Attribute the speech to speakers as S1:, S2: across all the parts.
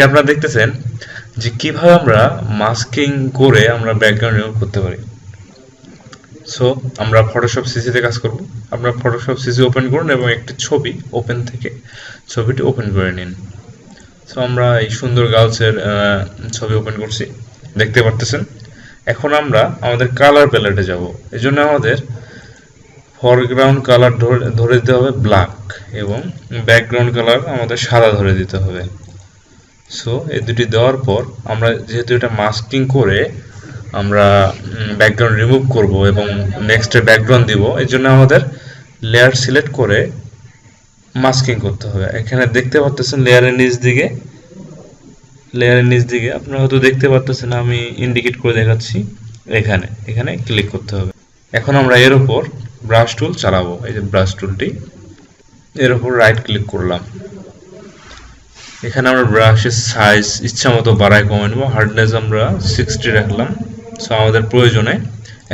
S1: আজকে আপনারা দেখতেছেন যে কীভাবে আমরা মাস্কিং করে আমরা ব্যাকগ্রাউন্ড রিমুভ করতে পারি। সো আমরা ফটোশপ সিসিতে কাজ করব। আপনারা ফটোশপ সিসি ওপেন করুন এবং একটি ছবি ওপেন থেকে ছবিটি ওপেন করে নিন। সো আমরা এই সুন্দর গার্লসের ছবি ওপেন করছি। দেখতে পারতেছেন? এখন আমরা আমাদের কালার প্যালেটে যাব। এই জন্য আমাদের ফরগ্রাউন্ড কালার ধরে ধরে দিতে হবে ব্ল্যাক এবং ব্যাকগ্রাউন্ড কালার আমাদের সাদা ধরে দিতে হবে। সো এই দুটি দেওয়ার পর আমরা যেহেতু এটা মাস্কিং করে আমরা ব্যাকগ্রাউন্ড রিমুভ করব এবং নেক্সটে ব্যাকগ্রাউন্ড দিব, এই জন্য আমাদের লেয়ার সিলেক্ট করে মাস্কিং করতে হবে। এখানে দেখতে পাচ্ছেন লেয়ারের নিচ দিকে লেয়ারের নিচ দিকে। আপনারা হয়তো দেখতে পাচ্ছেন আমি ইন্ডিকেট করে দেখাচ্ছি। এখানে এখানে ক্লিক করতে হবে। এখন আমরা এর উপর ব্রাশ টুল চালাবো। এই যে ব্রাশ টুলটি এর উপর রাইট ক্লিক করলাম। এখানে আমরা ব্রাশের সাইজ ইচ্ছা মতো বাড়ায় কমে নেব। হার্ডনেস আমরা সিক্সটি রাখলাম। সো আমাদের প্রয়োজনে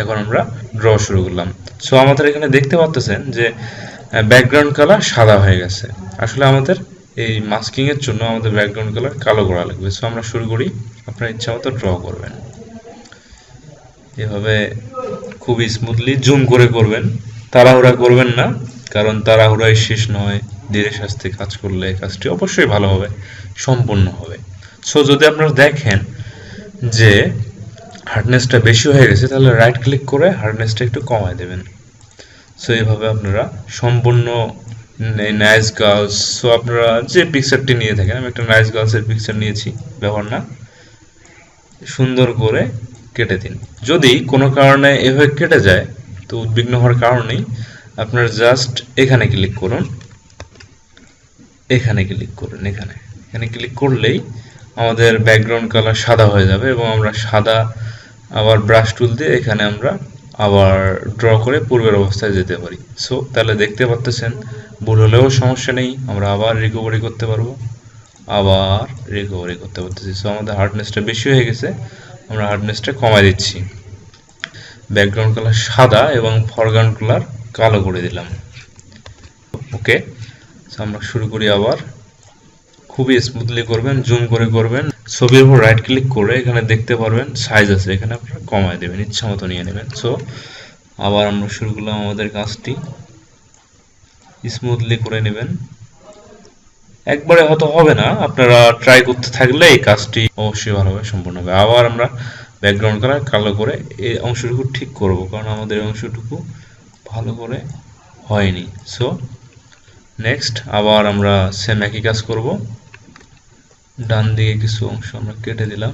S1: এখন আমরা ড্র শুরু করলাম। সো আমাদের এখানে দেখতে পাচ্ছেন যে ব্যাকগ্রাউন্ড কালার সাদা হয়ে গেছে। আসলে আমাদের এই মাস্কিংয়ের জন্য আমাদের ব্যাকগ্রাউন্ড কালার কালো করা লাগবে। সো আমরা শুরু করি। আপনার ইচ্ছা মতো ড্র করবেন। এভাবে খুবই স্মুথলি জুম করে করবেন। তাড়াহুড়া করবেন না, কারণ তাড়াহুড়াই শেষ নয়। ধীরে সাস্তে কাজ করলে কাজটি অবশ্যই ভালো হবে, সম্পূর্ণ হবে। সো যদি আপনারা দেখেন যে হার্ডনেসটা বেশি হয়ে গেছে, তাহলে রাইট ক্লিক করে হার্ডনেসটা একটু কমায় দেবেন। সো এইভাবে আপনারা সম্পূর্ণ নাইস গার্লস সো আপনারা যে পিকচারটি নিয়ে থাকেন, আমি একটা নাইস গার্লসের পিকচার নিয়েছি, ব্যবহার না, সুন্দর করে কেটে দিন। যদি কোনো কারণে এভাবে কেটে যায়, তো উদ্বিগ্ন হওয়ার কারণ নেই, আপনার জাস্ট এখানে ক্লিক করুন। এখানে ক্লিক করুন, এখানে। এখানে ক্লিক করলেই আমাদের ব্যাকগ্রাউন্ড কালার সাদা হয়ে যাবে এবং আমরা সাদা আবার ব্রাশ টুল দিয়ে এখানে আমরা আবার ড্র করে পূর্বের অবস্থায় যেতে পারি। সো তাহলে দেখতে পাচ্তেছেন ভুল হলেও সমস্যা নেই, আমরা আবার রিকভারি করতে পারব। আবার রিকভারি করতে পারতেছি। সো আমাদের হার্ডনেসটা বেশি হয়ে গেছে, আমরা হার্ডনেসটা কমাই দিচ্ছি। ব্যাকগ্রাউন্ড কালার সাদা এবং ফরগ্রাউন্ড কালার কালো করে দিলাম। ওকে আমরা শুরু করি আবার। খুবই স্মুথলি করবেন জুম করে করবেন। ছবির উপর রাইট ক্লিক করে এখানে দেখতে পারবেন সাইজ আছে, এখানে আপনারা কমায় দেবেন, ইচ্ছা মতো নিয়ে নেবেন। সো আবার আমরা শুরু করলাম আমাদের কাজটি। স্মুথলি করে নেবেন। একবারে হয়তো হবে না, আপনারা ট্রাই করতে থাকলে এই কাজটি অবশ্যই ভালোভাবে সম্পূর্ণ হবে। আবার আমরা ব্যাকগ্রাউন্ড কালার কালো করে এই অংশটুকু ঠিক করব, কারণ আমাদের অংশটুকু ভালো করে হয়নি। সো নেক্সট আবার আমরা সেম একই কাজ করব। ডান দিকে কিছু অংশ আমরা কেটে দিলাম।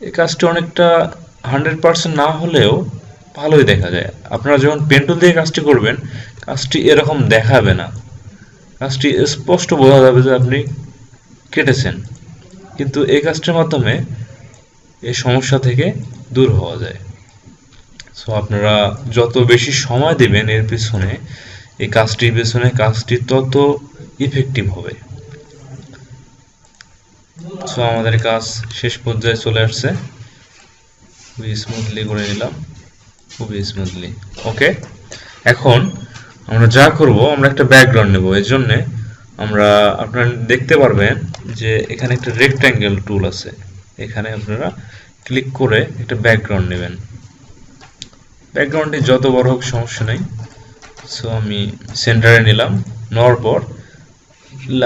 S1: এই কাজটি অনেকটা হান্ড্রেড পার্সেন্ট না হলেও ভালোই দেখা যায়। আপনারা যখন পেন্টুল দিয়ে কাজটি করবেন, কাজটি এরকম দেখাবে না। কাজটি স্পষ্ট বোঝা যাবে যে আপনি কেটেছেন। কিন্তু এই কাজটির মাধ্যমে এই সমস্যা থেকে দূর হওয়া যায়। সো আপনারা যত বেশি সময় দেবেন এর পিছনে এই কাজটির পেছনে কাজটি তত ইফেক্টিভ হবে। সো আমাদের কাজ শেষ পর্যায়ে চলে আসছে। খুবই স্মুথলি করে নিলাম। খুবই স্মুথলি ওকে এখন আমরা যা করব, আমরা একটা ব্যাকগ্রাউন্ড নেব। এর জন্য আমরা, আপনারা দেখতে পারবেন যে এখানে একটা রেক্ট্যাঙ্গেল টুল আছে। এখানে আপনারা ক্লিক করে একটা ব্যাকগ্রাউন্ড নেবেন। ব্যাকগ্রাউন্ডটি যত বড় হোক, সমস্যা নেই। সো আমি সেন্টারে নিলাম, নেওয়ার পর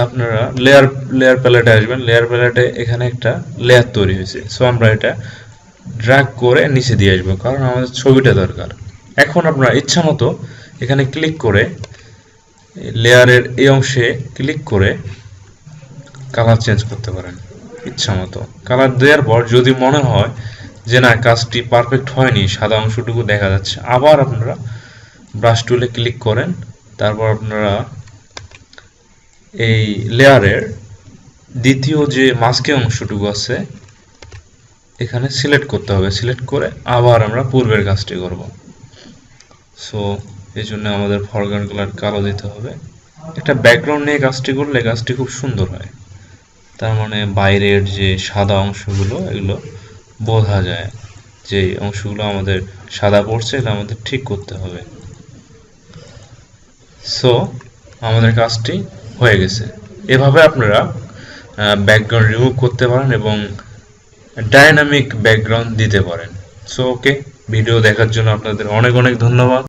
S1: আপনারা লেয়ার লেয়ার প্যালেটে আসবেন। লেয়ার প্যালেটে এখানে একটা লেয়ার তৈরি হয়েছে। সো আমরা এটা ড্র্যাগ করে নিচে দিয়ে আসব, কারণ আমাদের ছবিটা দরকার। এখন আপনারা ইচ্ছা মতো এখানে ক্লিক করে লেয়ারের এই অংশে ক্লিক করে কালার চেঞ্জ করতে পারেন, ইচ্ছা মতো। কালার দেওয়ার পর যদি মনে হয় যে না, কাজটি পারফেক্ট হয়নি, সাদা অংশটুকু দেখা যাচ্ছে, আবার আপনারা ব্রাশ টুলে ক্লিক করেন, তারপর আপনারা এই লেয়ারের দ্বিতীয় যে মাস্কে অংশটুকু আছে, এখানে সিলেক্ট করতে হবে। সিলেক্ট করে আবার আমরা পূর্বের কাজটি করব। সো এই জন্য আমাদের ফরগ্রাউন্ড কালার কালো দিতে হবে। একটা ব্যাকগ্রাউন্ড নিয়ে কাজটি করলে কাজটি খুব সুন্দর হয়। তার মানে বাইরের যে সাদা অংশগুলো, এগুলো বোঝা যায় যে অংশগুলো আমাদের সাদা পড়ছে, এটা আমাদের ঠিক করতে হবে। সো আমাদের কাজটি হয়ে গেছে। এভাবে আপনারা ব্যাকগ্রাউন্ড রিমুভ করতে পারেন এবং ডায়নামিক ব্যাকগ্রাউন্ড দিতে পারেন। সো ওকে ভিডিও দেখার জন্য আপনাদের অনেক অনেক ধন্যবাদ।